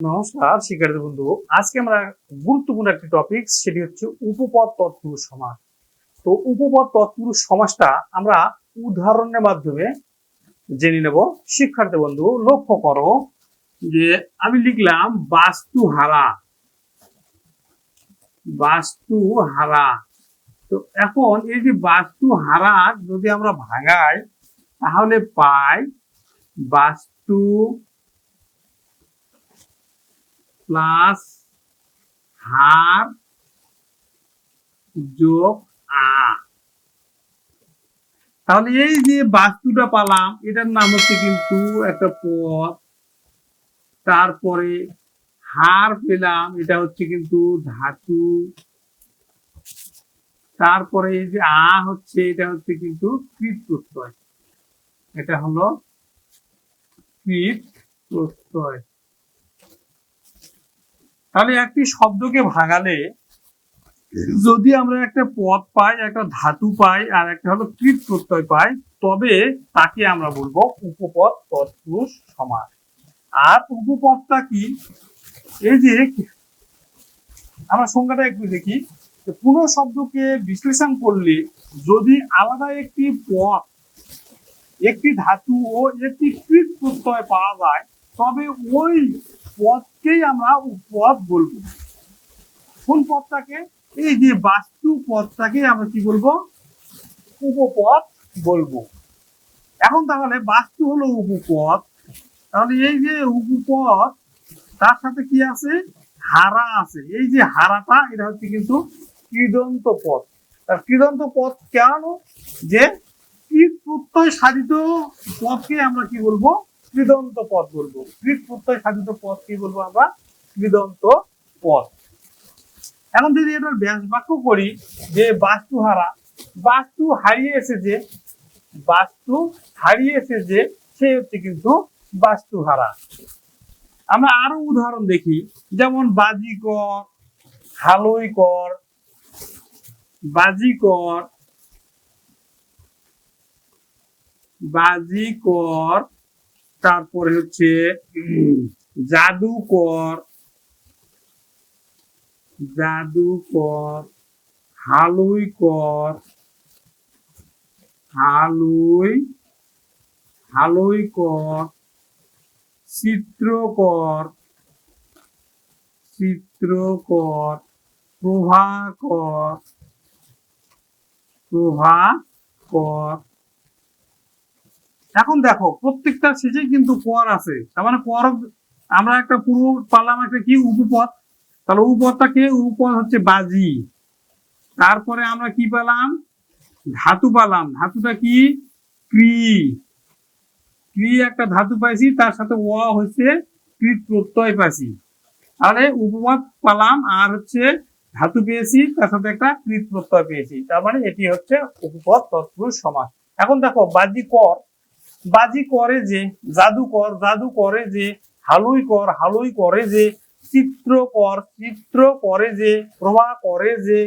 নমস্কার শিক্ষার্থী বন্ধু, আজকে আমরা গুরুত্বপূর্ণ একটি টপিক সেটি হচ্ছে উপপদ তৎপুরুষ সমাস তো উপপদ তৎপুরুষ সমাসটা আমরা উদাহরণের মাধ্যমে জেনে নেব। শিক্ষার্থী বন্ধু, লক্ষ্য করো যে আমি লিখলাম বাস্তু হারা বাস্তু হারা তো এখন এই যে বাস্তু হারা যদি আমরা ভাঙাই, তাহলে পাই বাস্তু প্লাস হার যোগ আ। তাহলে এই যে বাস্তুটা পালাম, এটার নাম হচ্ছে কিন্তু একটা পদ। তারপরে হার পেলাম, এটা হচ্ছে কিন্তু ধাতু। তারপরে এই যে আ হচ্ছে, এটা হচ্ছে কিন্তু কৃত প্রত্যয় এটা হলো কৃত প্রত্যয় তাহলে একটি শব্দকে ভাঙালে যদি আমরা একটা পদ পাই, একটা ধাতু পাই আর একটা হলো কৃত প্রত্যয় পাই, তবে তাকে আমরা বলব উপপদ তৎপুরুষ সমাস আর উপপদটা কি? এই যে আমরা সংজ্ঞাটা একটু দেখি। পুরো শব্দকে বিশ্লেষণ করলে যদি আলাদা একটি পদ, একটি ধাতু ও একটি কৃত প্রত্যয় পাওয়া যায়, তবে ওই পদকেই আমরা পদ বলব। কোন পদটাকে? এই যে বাস্তু পদটাকে আমরা কি বলব? উপপদ বলব। এখন তাহলে বাস্তু হলো উপপদ। তাহলে এই যে উপপদ, তার সাথে কি আছে? হারা আছে। এই যে হারাটা, এটা হচ্ছে কিন্তু কৃদন্ত পদ। তার কৃদন্ত পদ কেন? যে কৃত প্রত্যয় সাধিত পদকে আমরা কি বলব? কৃদন্ত পদ বলব। কৃত প্রত্যয় সাধিত পদ কি বলব আমরা? কৃদন্ত পথ। এখন যদি এটার ব্যাস বাক্য করি যে বাস্তু হারা বাস্তু হারিয়ে এসেছে, বাস্তু হারিয়ে এসেছে, সে হচ্ছে কিন্তু বাস্তু হারা আমরা আরও উদাহরণ দেখি, যেমন বাজিকর, হালইকর, বাজিকর বাজিকর তারপরে হচ্ছে জাদুকর জাদুকর হালুইকর হালুই হালুই কর চিত্রকর চিত্রকর প্রভাকর প্রভাকর এখন দেখো, প্রত্যেকটা শেষে কিন্তু কর আছে। তার মানে কর আমরা একটা পূর্ব পারলাম একটা কি? উপপদ তাহলে উপপদটা কে? উপপদ হচ্ছে বাজি। তারপরে আমরা কি পেলাম? ধাতু পেলাম। ধাতুটা কি? ক্রি। ক্রি একটা ধাতু পাইছি, তার সাথে ও হচ্ছে কৃত প্রত্যয় পাইছি। তাহলে উপপদ পেলাম, আর হচ্ছে ধাতু পেয়েছি, তার সাথে একটা কৃত প্রত্যয় পেয়েছি। তার মানে এটি হচ্ছে উপপদ তৎপুরুষ সমাস। এখন দেখো বাজি কর বাজি করে যে, জাদু কর, জাদু করে যে, হালুই কর, হালুই করে যে, চিত্র কর, চিত্র করে যে, প্রভা করে যে।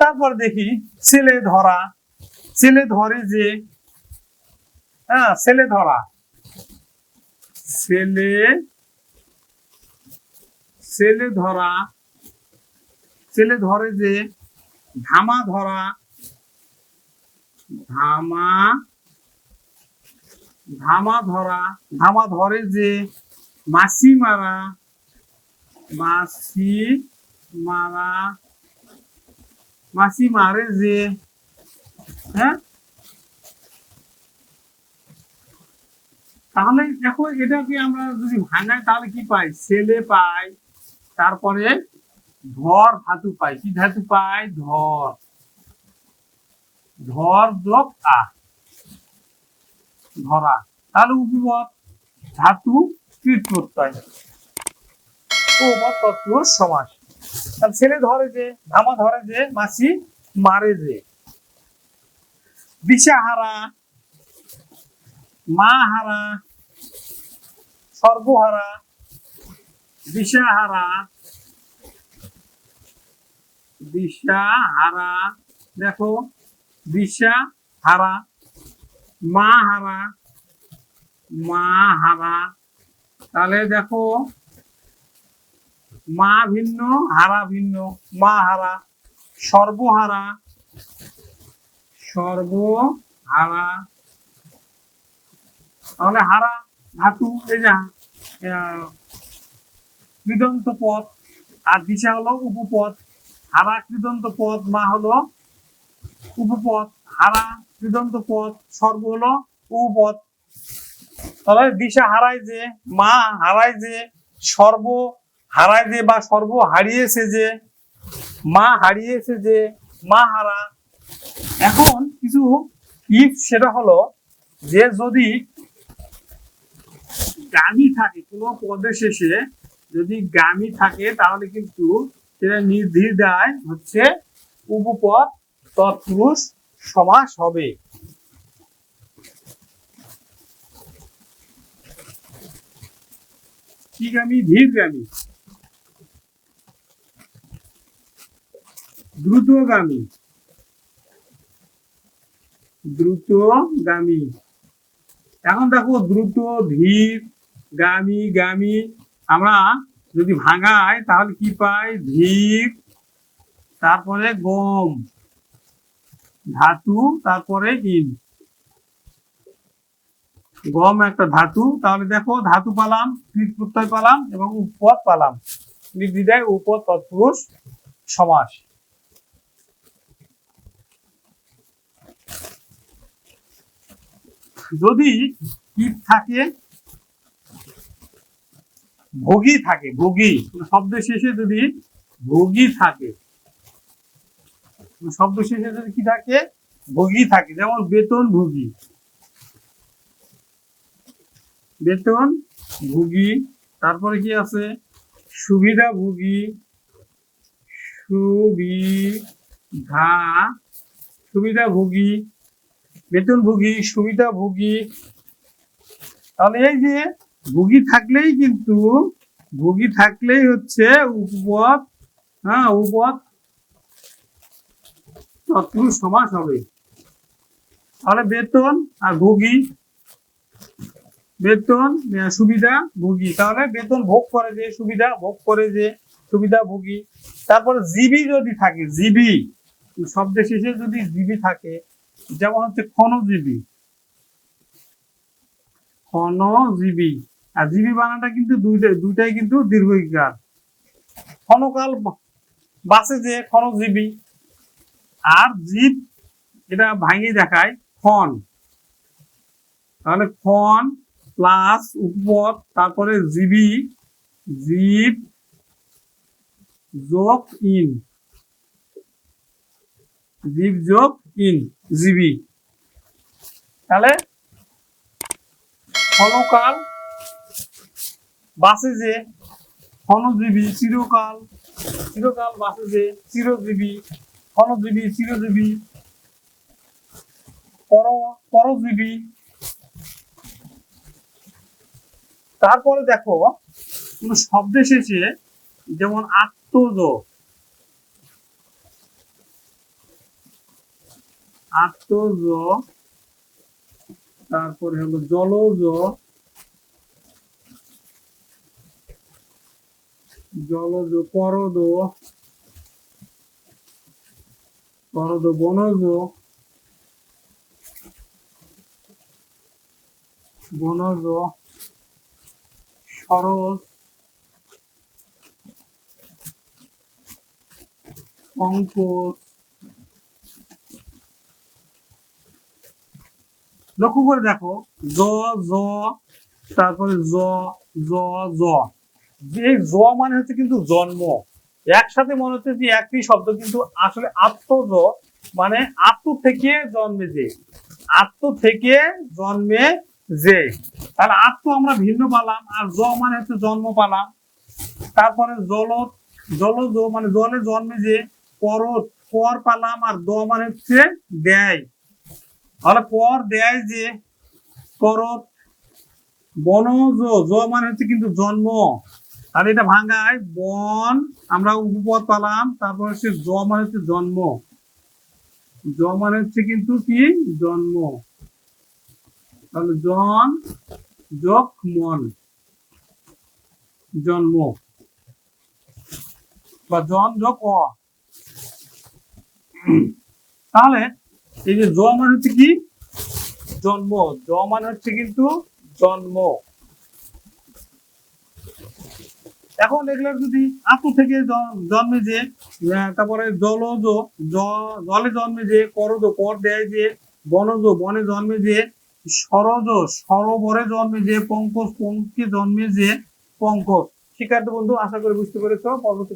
তারপর দেখি, ছেলে ধরা, ছেলে ধরে যে হ্যাঁ ছেলে ধরা। ছেলে ছেলে ধরা, ছেলে ধরে যে, ধামা ধরা ধামা ধামা ধরা, ধামা ধরে যে মাসি মারা মাসি মারা মাসি মারে যে হ্যাঁ? তাহলে দেখো এটাকে আমরা যদি ভাঙাই, তাহলে কি পাই? ছেলে পাই তারপরে ধর ধাতু পাই কি ধাতু পাই ধর। ধর যোগ আ ধরা। তাহলে উপপদ ধাতু কীট প্রত্যয় সমাস। তাহলে ছেলে ধরে যে, ধামা ধরে যে মারে যে। দিশাহারা মা হারা সর্বহারা দিশাহারা দিশাহারা দেখো দিশা হারা, মা হারা মা হারা। তাহলে দেখো, মা ভিন্ন, হারা ভিন্ন, মা হারা সর্বহারা সর্বহারা তাহলে হারা, ধাতু, এই যা কৃদন্ত পথ আর দিশা হলো উপপথ হারা কৃদন্ত পথ মা হলো উপপদ হারা কৃদন্ত পদ হলো উপপদ তাহলে দিশা হারায় যে, মা হারায় যে, সর্ব হারায় যে বা সর্ব হারিয়েছে যে, মা হারিয়েছে যে, মা হারা। এখন কিছু ইফ সেটা হলো যে যদি গামি থাকে, কোনো পদের শেষে যদি গামি থাকে, তাহলে কিন্তু সেটা নির্দ্বিধায় হচ্ছে উপপদ তৎপুরুষ সমাস হবে। ধীরগামী দ্রুতগামী দ্রুতগামী এখন দেখো দ্রুত, ধীর, গামী গামী। আমরা যদি ভাঙাই তাহলে কি পাই? ধীর। তারপরে গম। ধাতু, তারপরে ইন গম একটা ধাতু, তাহলে দেখো ধাতু পালাম কৃত প্রত্যয় পালাম এবং উপপদ পালাম। নির্দিদায় উপপদ তৎপুরুষ সমাস। যদি কীট থাকে, ভোগী থাকে, ভোগী, কোনো শব্দ শেষে যদি ভোগী থাকে শব্দ শেষে যদি কি থাকে? ভোগী থাকে, যেমন বেতন ভোগী। বেতন ভোগী, তারপরে কি আছে? সুবিধা ভোগী, সুবিধা সুবিধা ভোগী বেতনভোগী সুবিধাভোগী তাহলে এই যে ভোগী থাকলেই কিন্তু, ভোগী থাকলেই হচ্ছে উপপদ হ্যাঁ উপপদ তৎপুরুষ সমাস হবে। তাহলে বেতন আর ভোগী, বেতন সুবিধা, ভোগী। তাহলে বেতন ভোগ করে যে সুবিধা, ভোগ করে যে সুবিধা, ভোগী। তারপর জিবি যদি থাকে, জিবি, শব্দের শেষে যদি জিবি থাকে, যেমন হচ্ছে ক্ষণজীবী। ক্ষণজীবী। আর জীবী বানাটা কিন্তু দুইটাই দুইটাই কিন্তু দীর্ঘিকার ক্ষণকাল বা- বাঁচে যে ক্ষণজীবী আর জীব এটা ভাঙিয়ে দেখায় ক্ষণ তাহলে ক্ষণ প্লাস উপপদ, তারপরে জীবী জীব যোগ ইন। জীব যোগ ইন, জিবি। তাহলে ক্ষণকাল বাসে যে ক্ষণজীবী, চিরকাল চিরকাল বাসে যে চিরজীবী ক্ষণজীবী চিরজীবী পরজীবী তারপরে দেখো, কোন শব্দ শেষে যেমন আত্মজ। আত্মজ, তারপরে হলো জলজ। জলজ পরদ পরদ বনজ বনজ সরস অঙ্কোষ লক্ষ্য করে দেখো, জ জ, তারপরে জ জ জ। যে জ মানে হচ্ছে কিন্তু জন্ম। একসাথে মনে হচ্ছে যে একই শব্দ, কিন্তু আসলে আত্মজ মানে আত্ম থেকে জন্মে যে। আত্ম থেকে জন্মে যে। তাহলে আত্ম আমরা ভিন্ন পালাম, আর জ মানে হচ্ছে জন্ম পালাম। তারপরে জল জলজ মানে জলে জন্মে যে, পরত, পর পালাম, আর দ মানে হচ্ছে দেয়। তাহলে পর দেয় যে করত বনজ, জ মানে হচ্ছে কিন্তু জন্ম। তাহলে এটা ভাঙায় বন, আমরা উপপদ পালাম, তারপর হচ্ছে জ মানে হচ্ছে জন্ম। জ মানে হচ্ছে কিন্তু কি? জন্ম। তাহলে জন, যোগ, মন। জন্ম। বা জন, যোগ, অ। তাহলে এই যে জ মানে হচ্ছে কি? জন্ম। জ মানে হচ্ছে কিন্তু জন্ম। এখন এগুলো যদি আঁকু থেকে জন্মে যে তারপরে জলজ জলে জন্মে যে, করজ, কর দেয় যে, বনজ, বনে জন্মে যে, সরজ, সরোবরে জন্মে যে, পঙ্কজ পঙ্কে জন্মে যে, পঙ্কজ। শিক্ষার্থী বন্ধু, আশা করি বুঝতে পেরেছ, পরবর্তী